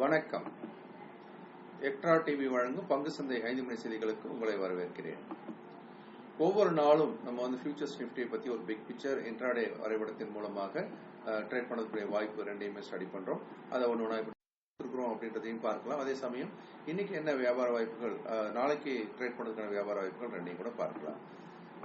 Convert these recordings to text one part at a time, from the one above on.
வணக்கம். Extra TV வழங்கும் பங்கு சந்தை ஐந்து மணி செய்திகளுக்கு உங்களை வரவேற்கிறேன். ஒவ்வொரு நாளும் நம்ம வந்து ஃபியூச்சர்ஸ் நிஃப்டியை பத்தி ஒரு பிக் பிக்சர் இன்ட்ராடே வரைபடத்தின் மூலமாக ட்ரேட் பண்ணக்கூடிய வாய்ப்பு ரெண்டையுமே ஸ்டடி பண்றோம். அதை ஒன்று ஒன்றா இருக்கிறோம் அப்படின்றதையும் பார்க்கலாம். அதே சமயம் இன்னைக்கு என்ன வியாபார வாய்ப்புகள் நாளைக்கு ட்ரேட் பண்ணுறதுக்கான வியாபார வாய்ப்புகள் ரெண்டையும் கூட பார்க்கலாம்.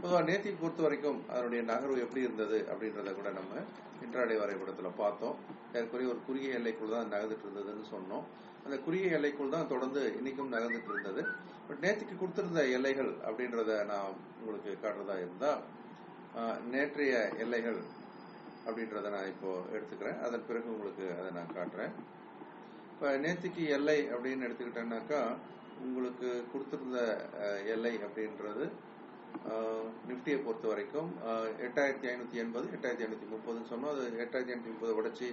பொதுவாக நேத்தி பொறுத்த வரைக்கும் அதனுடைய நகர்வு எப்படி இருந்தது அப்படின்றத கூட நம்ம இன்றாடை வரைபடத்தில் பார்த்தோம். ஏற்கனவே ஒரு குறுகிய எல்லைக்குள் தான் நகர்ந்துட்டு இருந்ததுன்னு சொன்னோம். அந்த குறுகிய எல்லைக்குள் தான் தொடர்ந்து இன்னைக்கும் நகர்ந்துட்டு இருந்தது. பட் நேற்றுக்கு கொடுத்திருந்த எல்லைகள் அப்படின்றத நான் உங்களுக்கு காட்டுறதா இருந்தால் நேற்றைய எல்லைகள் அப்படின்றத நான் இப்போ எடுத்துக்கிறேன். அதன் பிறகு உங்களுக்கு அதை நான் காட்டுறேன். இப்போ நேத்திக்கு எல்லை அப்படின்னு எடுத்துக்கிட்டேன்னாக்கா உங்களுக்கு கொடுத்திருந்த எல்லை அப்படின்றது நிப்டியை பொறுத்த வரைக்கும் அஹ், எட்டாயிரத்தி ஐநூத்தி எண்பது எட்டாயிரத்தி ஐநூத்தி முப்பதுன்னு சொன்னோம். அது எட்டாயிரத்தி ஐநூத்தி முப்பது உடச்சி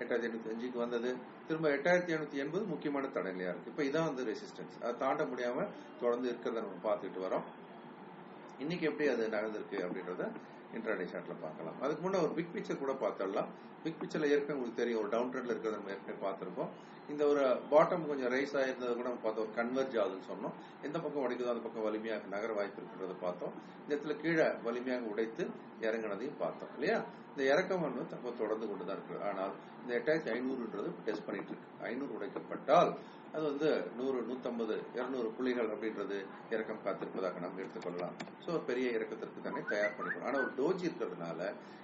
எட்டாயிரத்தி ஐநூத்தி அஞ்சுக்கு வந்தது. திரும்ப எட்டாயிரத்தி ஐநூத்தி எண்பது முக்கியமான தடையிலையா இருக்கு. இப்ப இதான் வந்து ரெசிஸ்டன்ஸ் அதை தாண்ட முடியாம தொடர்ந்து இருக்கிறத நம்ம பார்த்துட்டு வரோம். இன்னைக்கு எப்படி அது நடந்திருக்கு அப்படின்றத இன்ட்ராடே சார்ட்ல பார்க்கலாம். அதுக்கு முன்னே ஒரு பிக் பிக்சர் கூட பார்த்துடலாம். பிக் பிக்சர்ல ஏற்கனவே உங்களுக்கு தெரியும் ஒரு டவுன் ட்ரெண்ட்ல இருக்கிறத நம்ம ஏற்கனவே பார்த்துருக்கோம் இந்த ஒரு பாட்டம் கொஞ்சம் ரைஸ் ஆயிருந்தது கூட நம்ம பார்த்தோம் கன்வெர்ஜ் ஆகுதுன்னு சொன்னோம். எந்த பக்கம் உடைக்குதோ அந்த பக்கம் வலிமையாக நகர வாய்ப்பு இருக்கிறத பார்த்தோம். இந்த இடத்துல கீழே வலிமையாக உடைத்து இறங்கினதையும் பார்த்தோம் இல்லையா? இந்த இறக்கம் வந்து தொடர்ந்து கொண்டு தான் இருக்கு ஆனால் இந்த எட்டாயிரத்தி ஐநூறுன்றது டெஸ்ட் பண்ணிட்டு இருக்கு ஐநூறு உடைக்கப்பட்டால் அது வந்து நூறு நூத்தம்பது இருநூறு புள்ளிகள் அப்படின்றது இறக்கம் காத்திருப்பதாக நம்ம எடுத்துக்கொள்ளலாம். ஸோ பெரிய இறக்கத்திற்கு தானே தயார் பண்ணிக்கணும். ஆனால் ஒரு டோஜி இருக்கிறதுனால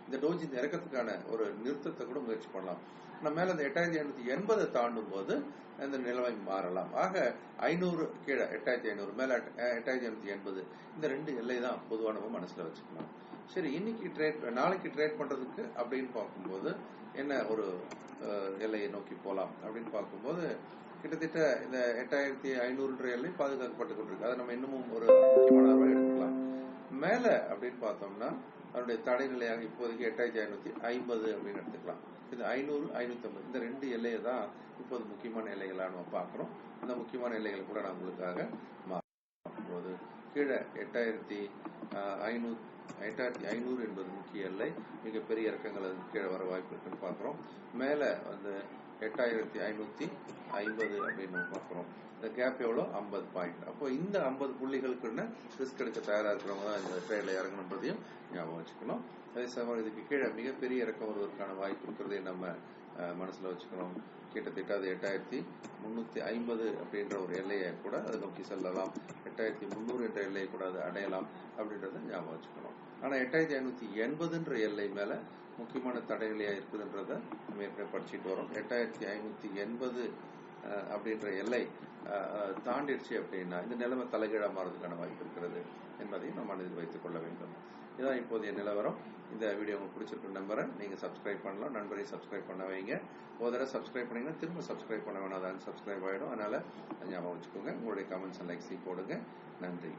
இந்த டோஜி இந்த இறக்கத்துக்கான ஒரு நிறுத்தத்தை கூட முயற்சி பண்ணலாம். நம்ம மேல இந்த எட்டாயிரத்தி ஐநூத்தி எண்பதை தாண்டும் போது அந்த நிலைமை மாறலாம். ஆக ஐநூறு கீழே எட்டாயிரத்தி ஐநூறு மேல எட்டாயிரத்தி ஐநூத்தி எண்பது இந்த ரெண்டு எல்லை தான் பொதுவாக நம்ம மனசுல வச்சுக்கலாம் சரி இன்னைக்கு ட்ரேட் நாளைக்கு ட்ரேட் பண்றதுக்கு அப்படின்னு பார்க்கும்போது என்ன ஒரு எல்லையை நோக்கி போலாம் அப்படின்னு பார்க்கும்போது கிட்டத்தட்ட இந்த எட்டாயிரத்தி ஐநூறுன்ற எல்லை பாதுகாக்கப்பட்டு கொண்டிருக்கு. அதை நம்ம இன்னமும் ஒரு முக்கியமான எடுத்துக்கலாம். மேல அப்படின்னு பார்த்தோம்னா அதனுடைய தடைநிலையாக இப்போதைக்கு எட்டாயிரத்தி ஐநூத்தி ஐம்பது அப்படின்னு எடுத்துக்கலாம். இது ஐநூறு ஐநூத்தி ஐம்பது இந்த ரெண்டு எல்லையை தான் இப்போது முக்கியமான எல்லைகளா நம்ம பார்க்கிறோம். அந்த முக்கியமான எல்லைகள் கூட நான் உங்களுக்காக பார்க்கும்போது கீழே எட்டாயிரத்தி ஐநூறு எட்டாயிரத்தி ஐநூறு என்பது முக்கிய எல்லை. மிகப்பெரிய இறக்கங்கள் அது கீழே வர வாய்ப்பு இருக்குன்னு பார்க்குறோம். மேலே வந்து எட்டாயிரத்தி ஐநூத்தி ஐம்பது அப்படின்னு நம்ம பார்க்குறோம். இந்த கேப் எவ்வளோ? ஐம்பது பாயிண்ட் அப்போ இந்த ஐம்பது புள்ளிகளுக்குன்னு ரிஸ்க் எடுக்க தயாராக இருக்கிறவங்க தான் இந்த ட்ரேடில் இறங்கணுன்றதையும் ஞாபகம் வச்சுக்கணும். அதே சமயம் இதுக்கு கீழே மிகப்பெரிய இறக்கம் வருவதற்கான வாய்ப்பு இருக்கிறதையும் நம்ம மனசில் மனசுல வச்சுக்கணும். கிட்டத்தட்ட அது எட்டாயிரத்தி முன்னூத்தி ஐம்பது அப்படின்ற ஒரு எல்லையை கூட அதை நோக்கி செல்லலாம். எட்டாயிரத்தி முந்நூறு என்ற எல்லையை கூட அது அடையலாம் அப்படின்றத ஞாபகம் வச்சுக்கணும். ஆனா எட்டாயிரத்தி ஐநூத்தி எண்பதுன்ற எல்லை மேல முக்கியமான தடைநிலையா இருக்குதுன்றத நம்ம ஏற்கனவே படிச்சுட்டு வரோம். எட்டாயிரத்தி ஐநூத்தி எண்பது அப்படின்ற எல்லை தாண்டிடுச்சு அப்படின்னா இந்த நிலைமை தலைகீழா மாறதுக்கான வாய்ப்பு இருக்கிறது என்பதையும் நம்ம மனதில் வைத்துக் கொள்ள வேண்டும். இதான் இப்போதைய நிலவரம். இந்த வீடியோ உங்களுக்கு பிடிச்சிருக்கு நம்புறேன். நீங்க சப்ஸ்கிரைப் பண்ணலாம். நண்பரை சப்ஸ்கிரைப் பண்ண வைங்க. ஒரு தடவை சப்ஸ்கிரைப் பண்ணீங்கன்னா திரும்ப சப்ஸ்கிரைப் பண்ண வேணாம். அதான் சப்ஸ்கிரைப் ஆயிடும். அதனால ஞாபகம் வச்சுக்கோங்க. உங்களுடைய கமெண்ட்ஸ் அண்ட் லைக்ஸையும் போடுங்க. நன்றி.